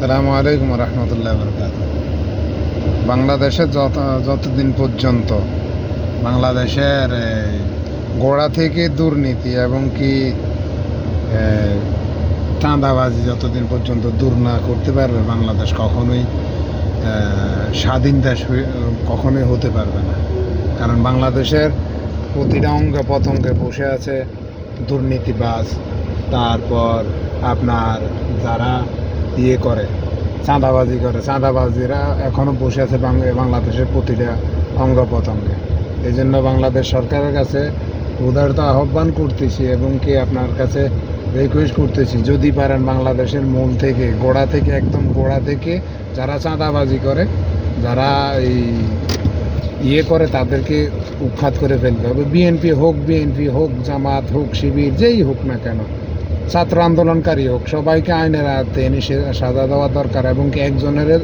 সালামু আলাইকুম রহমতুল্লাহ বরকাত বাংলাদেশে যত, যতদিন পর্যন্ত বাংলাদেশের গোড়া থেকে দুর্নীতি এবং কি চাঁদাবাজি যতদিন পর্যন্ত দূর না করতে পারবে, বাংলাদেশ কখনোই স্বাধীন দেশ কখনোই হতে পারবে না। কারণ বাংলাদেশের প্রতিটা অঙ্গে পতঙ্গে বসে আছে দুর্নীতিবাজ। তারপর আপনার যারা ইয়ে করে, চাঁদাবাজি করে। চাঁদাবাজিরা এখনও বসে আছে বাংলাদেশের প্রতিটা অঙ্গ প্রত্যঙ্গে এই জন্য বাংলাদেশ সরকারের কাছে উদারত আহ্বান করতেছি এবং কি আপনার কাছে রিকোয়েস্ট করতেছি, যদি পারেন বাংলাদেশের মূল থেকে, গোড়া থেকে, একদম গোড়া থেকে যারা চাঁদাবাজি করে, যারা এই ইয়ে করে তাদেরকে উৎখাত করে ফেলতে হবে বিএনপি হোক বিএনপি হোক, জামাত হোক, শিবির, যেই হোক না কেন ছাত্র আন্দোলনকারী হোক, সবাইকে আইনের আয়ত্তে এনে সাজা দেওয়া দরকার এবং একজনের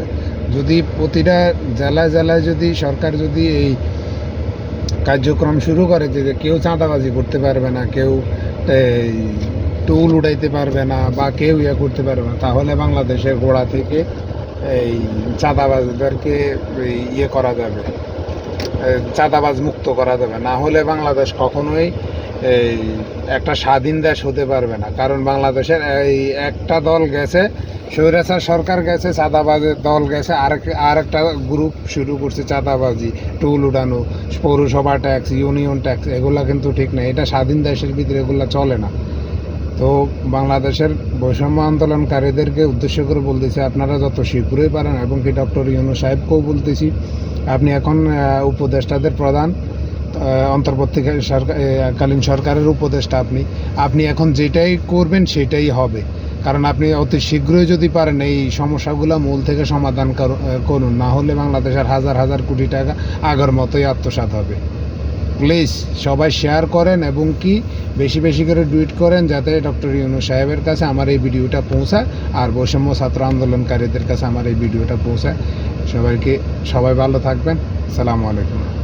যদি প্রতিটা জেলায় জেলায় যদি সরকার যদি এই কার্যক্রম শুরু করে যে কেউ চাঁদাবাজি করতে পারবে না, কেউ টুল উঠাইতে পারবে না বা কেউ ইয়ে করতে পারবে না, তাহলে বাংলাদেশের গোড়া থেকে এই চাঁদাবাজদেরকে ইয়ে করা যাবে চাঁদাবাজ মুক্ত করা যাবে। না হলে বাংলাদেশ কখনোই এই, একটা স্বাধীন দেশ হতে পারবে না। কারণ বাংলাদেশের এই একটা দল গেছে, স্বৈরাচার সরকার গেছে, চাঁদাবাজের দল গেছে আরেক আরেকটা গ্রুপ শুরু করছে চাঁদাবাজি, টুল উঠানো পৌরসভা ট্যাক্স ইউনিয়ন ট্যাক্স এগুলা কিন্তু ঠিক না এটা স্বাধীন দেশের ভিতরে এগুলা চলে না। তো বাংলাদেশের বৈষম্য আন্দোলনকারীদেরকে উদ্দেশ্য করে বলতেছি, আপনারা যত শীঘ্রই পারেন, এবং কি ডক্টর ইউনু সাহেবকেও বলতেছি, আপনি এখন উপদেষ্টাদের প্রধান অন্তর্বর্তীকালীন সরকার এ, কালীন সরকারের উপদেষ্টা আপনি। আপনি এখন যেটাই করবেন সেটাই হবে। কারণ আপনি অতি শীঘ্রই যদি পারেন এই সমস্যাগুলো মূল থেকে সমাধান কর- করুন। না হলে বাংলাদেশের হাজার হাজার কোটি টাকা আগের মতোই আত্মসাৎ হবে। প্লিজ সবাই শেয়ার করেন এবং কি বেশি বেশি করে টুইট করেন যাতে ডক্টর ইউনু সাহেবের কাছে আমার এই ভিডিওটা পৌঁছায় আর বৈষম্য ছাত্র আন্দোলনকারীদের কাছে আমার এই ভিডিওটা পৌঁছায়। সবাইকে সবাই ভালো থাকবেন। সালামু আলাইকুম।